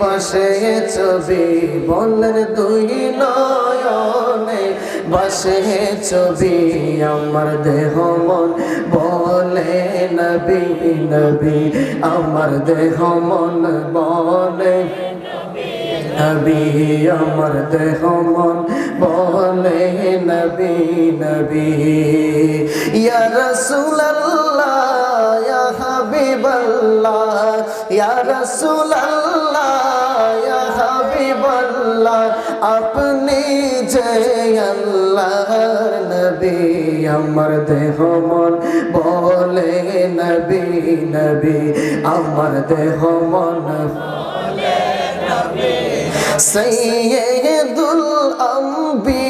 বসে ছবি বলেন দুই নয়নে, বসে ছবি, আমার দেহ মন বলে, নবী নবী, আমার দেহ মন বলে। নবী, আমার দেহ মন বলে, নবী নবী, ইয়া ইয়া ইয়া ইয়া আপনি যে আল্লাহর নবী, আমার দেহ মন বলে নবী নবী, আমার দেহ মন সৈয়দুল আম্বিয়া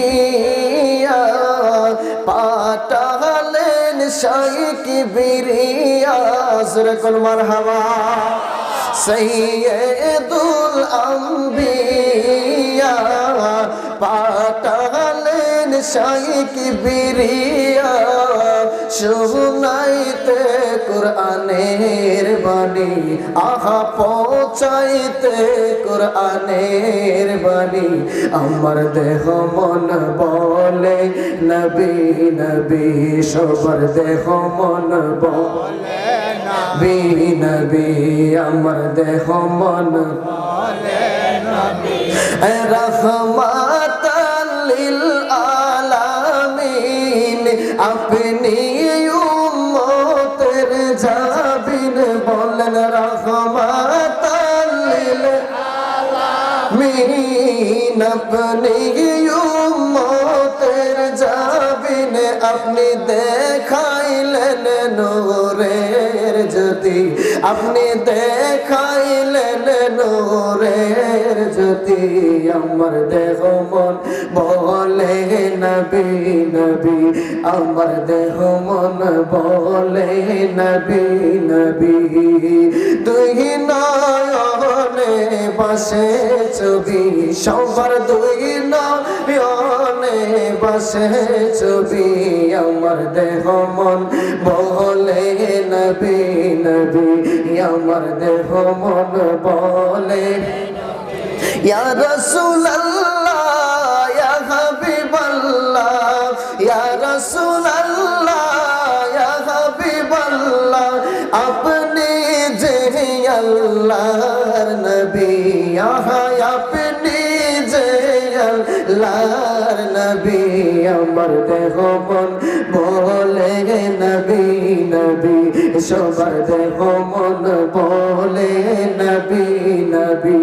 পাটালেন শাইক বিরিয়া সুরকুল মারহাবা। সৈয়দুল আম্বিয়া পাটালেন শাইক বিরিয়া শুনাইতে কোরআনের বাণী, আহা পৌঁছাইতে কোরআনের বাণী। আমার দেহ মন বলে, নবী নবী, সবার দেহ মন বলে নবী নবী, আমার দেহ মন রহমাতাল আপনি উম্মতের যাবিন বলেন রহমাতাল লিল আলামিন। আপনি উম্মতের যাবিন, আপনি দেখাইলেন নূরের জ্যোতি। আপনি দেখাইলেন নূরের আমার দেহ মন বলে, নবী নবী, আমার দেহ মন বলে, নবী নবী, দুই নয়নে বসে ছবি, সবার দুই নয়নে বসে ছবি, আমার দেহ মন বলে, নবী নবী, আমার দেহ মন বলে। ইয়া রাসূলুল্লাহ ইয়া হাবিবাল্লাহ ইয়া রাসূলুল্লাহ ইয়া হাবিবাল্লাহ আপনি যে আল্লাহর নবী আহা আপনি আল্লাহর নবী, আমার দেহ মন বলে, নবী নবী, সবার দেহ মন বলে, নবী নবী,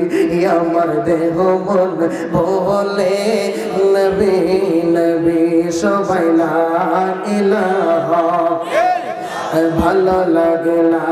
আমার দেহ মন বলে, নবী নবী, সবাই লা ভালো লাগে না